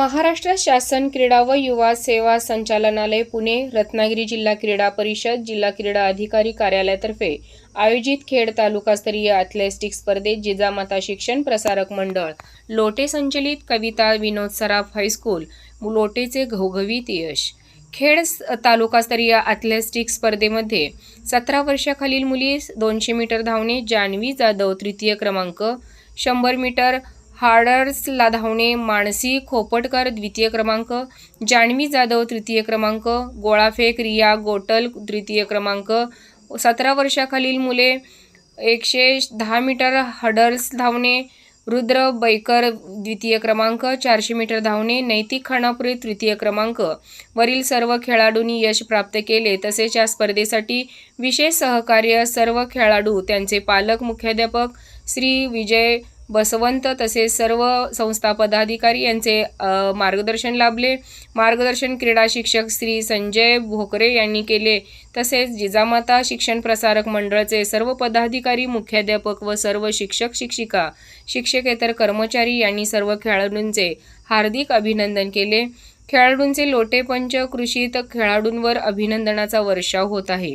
महाराष्ट्र शासन क्रीडा व युवा सेवा संचालनालय पुणे रत्नागिरी जिल्हा क्रीडा परिषद जिल्हा क्रीडा अधिकारी कार्यालयातर्फे आयोजित खेड तालुकास्तरीय ॲथलेटिक्स स्पर्धेत जिजामाता शिक्षण प्रसारक मंडळ लोटे संचलित कविता विनोद सराफ हायस्कूल लोटेचे घवघवीत यश खेड तालुकास्तरीय ॲथलेटिक्स स्पर्धेमध्ये सतरा वर्षाखालील मुली दोनशे मीटर धावणे जान्हवी जाधव तृतीय क्रमांक शंभर मीटर हार्डर्सला धावणे मानसी खोपटकर द्वितीय क्रमांक जान्हवी जाधव तृतीय क्रमांक गोळाफेक रिया गोटल तृतीय क्रमांक सतरा वर्षाखालील मुले एकशे दहा मीटर हडर्स धावणे रुद्र बैकर द्वितीय क्रमांक चारशे मीटर धावणे नैतिक खानापुरे तृतीय क्रमांक. वरील सर्व खेळाडूंनी यश प्राप्त केले तसेच या स्पर्धेसाठी विशेष सहकार्य सर्व खेळाडू त्यांचे पालक मुख्याध्यापक श्री विजय बसवंत तसेच सर्व संस्था पदाधिकारी यांचे मार्गदर्शन लाभले. मार्गदर्शन क्रीडा शिक्षक श्री संजय भोकरे यांनी केले. तसेच जिजामाता शिक्षण प्रसारक मंडळाचे सर्व पदाधिकारी मुख्याध्यापक व सर्व शिक्षक शिक्षिका शिक्षकेतर कर्मचारी यांनी सर्व खेळाडूंचे हार्दिक अभिनंदन केले. खेळाडूंचे लोटेपंच कृषीत खेळाडूंवर अभिनंदनाचा वर्षाव होत आहे.